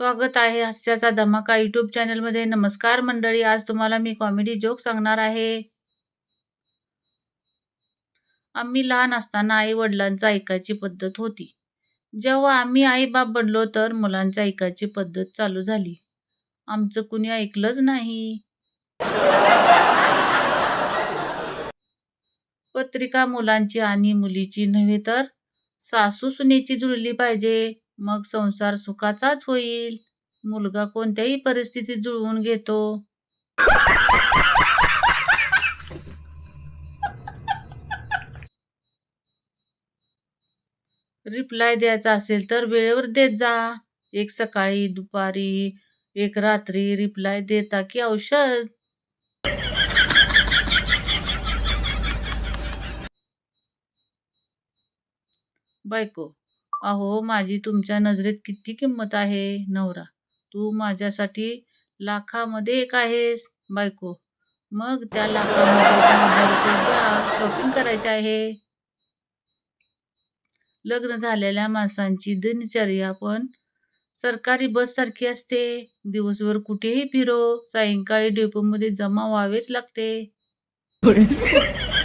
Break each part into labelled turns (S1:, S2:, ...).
S1: स्वागत आहे हास्याचा धमाका यूट्यूब चॅनलमध्ये नमस्कार मंडळी आज तुम्हाला मी कॉमेडी जोक सांगणार आहे. आम्ही लहान असताना आई वडिलांचा ऐकायची पद्धत होती. जेव्हा आम्ही आई बाप बनलो तर मुलांच्या ऐकायची पद्धत चालू झाली. आमचं कुणी ऐकलंच नाही. पत्रिका मुलांची आणि मुलीची नव्हे तर सासू सुनेची जुळली पाहिजे. मग संसार सुखाचाच होईल. मुलगा कोणत्याही परिस्थितीत जुळवून घेतो. रिप्लाय द्यायचा असेल तर वेळेवर देत जा. एक सकाळी दुपारी एक रात्री रिप्लाय देता की औषध. बायको अहो माझी तुमच्या नजरेत किती किंमत आहे नवरा? तू माझ्यासाठी लाखामध्ये एक आहेस बायको. मग त्या लाखामध्ये शॉपिंग करायचे आहे? लग्न झालेल्या माणसांची दिनचर्या पण सरकारी बस सारखी असते. दिवसभर कुठेही फिरो सायंकाळी डेपोमध्ये जमा व्हावेच लागते.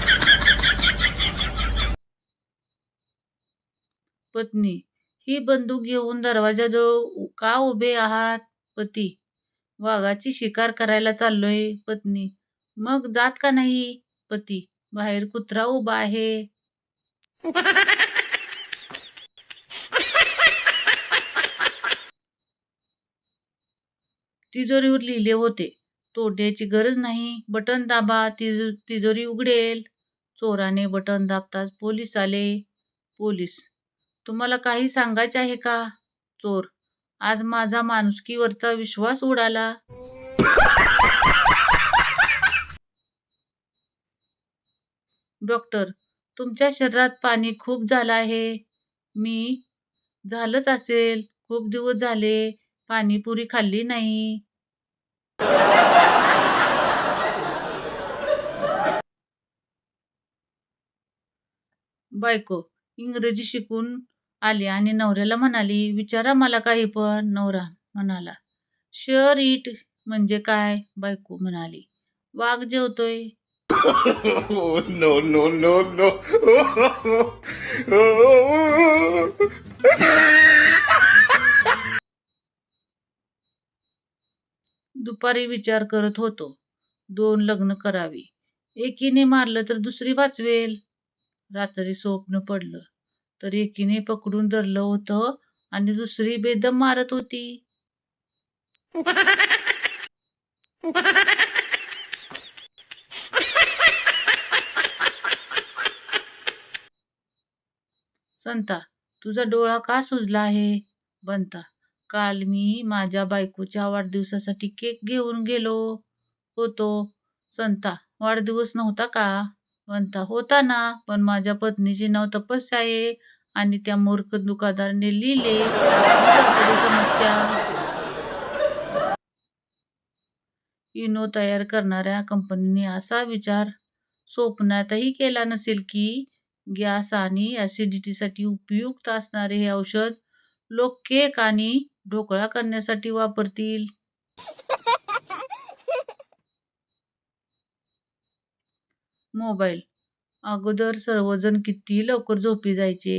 S1: पत्नी. ही बंदूक घेऊन दरवाजाजवळ उ- का उभे आहात पती? वाघाची शिकार करायला चाललोय पत्नी. मग जात का नाही पती? बाहेर कुत्रा उभा आहे. तिजोरीवर लिहिले होते. तोडण्याची गरज नाही बटन दाबा तिजो तिजोरी उघडेल. चोराने बटन दाबताच पोलीस आले. पोलीस तुम्हाला काही सांगायचे आहे का? चोर. आज माझा माणुसकीवरचा विश्वास उडाला. डॉक्टर तुमच्या शरीरात पाणी खूप झालं आहे. मी? झालंच असेल. खूप दिवस झाले पाणीपुरी खाल्ली नाही. बायको इंग्रजी शिकून आली आणि नवऱ्याला म्हणाली विचारा मला काही पण नवरा म्हणाला. शेअर इट म्हणजे काय? बायको म्हणाली. वाघ जेवतोय.
S2: No no no no.
S1: दुपारी विचार करत होतो. दोन लग्न करावी. एकीने मारलं तर दुसरी वाचवेल. रात्री स्वप्न पडलं. तर एकीने पकडून धरलं होतं आणि दुसरी बेदम मारत होती. संता तुझा डोळा का सुजला आहे? बनता काल मी माझ्या बायकोच्या वाढदिवसासाठी केक घेऊन गेलो होतो. संता वाढदिवस नव्हता का? बनता होता ना पण माझ्या पत्नीचे नाव तपस्या आहे आणि त्या मूर्ख दुकानदाराने लिहिले. समस्या इनो तयार करणाऱ्या कंपनीने असा विचार स्वप्नातही केला नसेल की गॅस आणि ॲसिडिटीसाठी उपयुक्त असणारे हे औषध लोक केक आणि ढोकळा करण्यासाठी वापरतील. मोबाईल. अगोदर सर्वजण किती लवकर झोपी जायचे?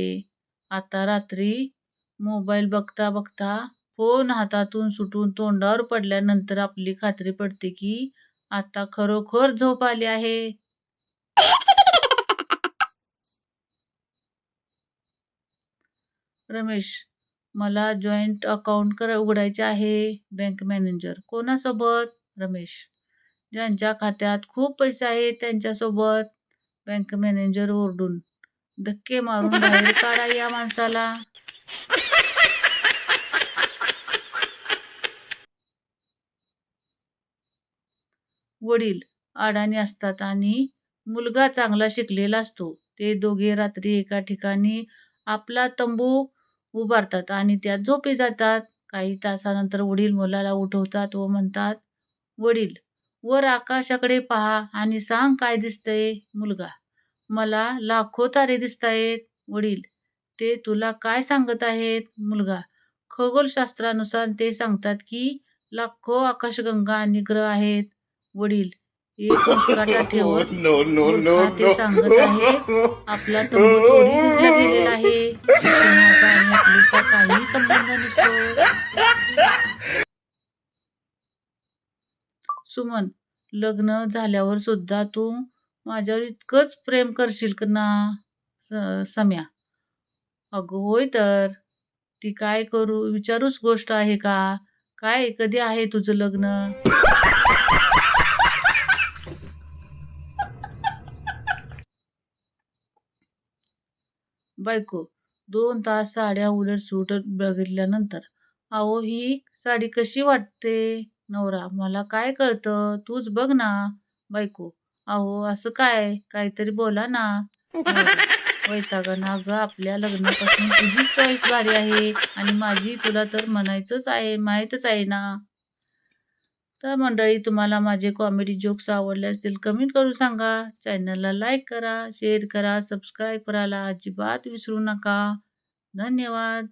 S1: आता रात्री मोबाईल बघता बघता फोन हातातून सुटून तोंडावर पडल्यानंतर आपली खात्री पडते की आता खरोखर झोप आली आहे. रमेश मला जॉईंट अकाउंट कर उघडायचे आहे. बँक मॅनेजर कोणासोबत? रमेश. ज्यांच्या खात्यात खूप पैसे आहेत त्यांच्यासोबत बँक मॅनेजर ओरडून धक्के मारून बाहेर काढा या माणसाला. वडील अडाणी असतात आणि मुलगा चांगला शिकलेला असतो. ते दोघे रात्री एका ठिकाणी आपला तंबू उभारतात आणि त्यात झोपे जातात. काही तासानंतर वडील मुलाला उठवतात व म्हणतात वडील वर आकाशाकडे पहा आणि सांग काय दिसतंय मुलगा. मला लाखो तारे दिसतायत वडील. ते तुला काय सांगत आहेत मुलगा? खगोलशास्त्रानुसार ते सांगतात की लाखो आकाशगंगा आणि ग्रह आहेत वडील. एक ठेवत मूर्खा ते सांगत आहे. आपला तंबू चोरी घेतला गेलेला आहे. शिक्षणाचा आणि अकलीचा काही संबंध नसतो. सुमन लग्न झाल्यावर सुद्धा तू माझ्यावर इतकंच प्रेम करशील का ना? स- सम्या. अगं होय तर. ती काय करू? विचारूच गोष्ट आहे का? काय कधी आहे तुझं लग्न? बायको दोन तास साड्या उलट सूट बघितल्यानंतर अहो ही साडी कशी वाटते? नवरा मला काय कळतं? तूच बघ ना बायको. अहो असं काय? काहीतरी बोला ना. नवरा, वैतागानं अगं आपल्या लग्नापासून तुझीच चॉईस भारी आहे आणि माझी तुला तर म्हणायचंच आहे माहीतच आहे ना. तर मंडळी तुम्हाला माझे कॉमेडी जोक्स आवडले असतील कमेंट करून सांगा. चॅनलला लाईक करा शेअर करा सबस्क्राईब करायला अजिबात विसरू नका. धन्यवाद.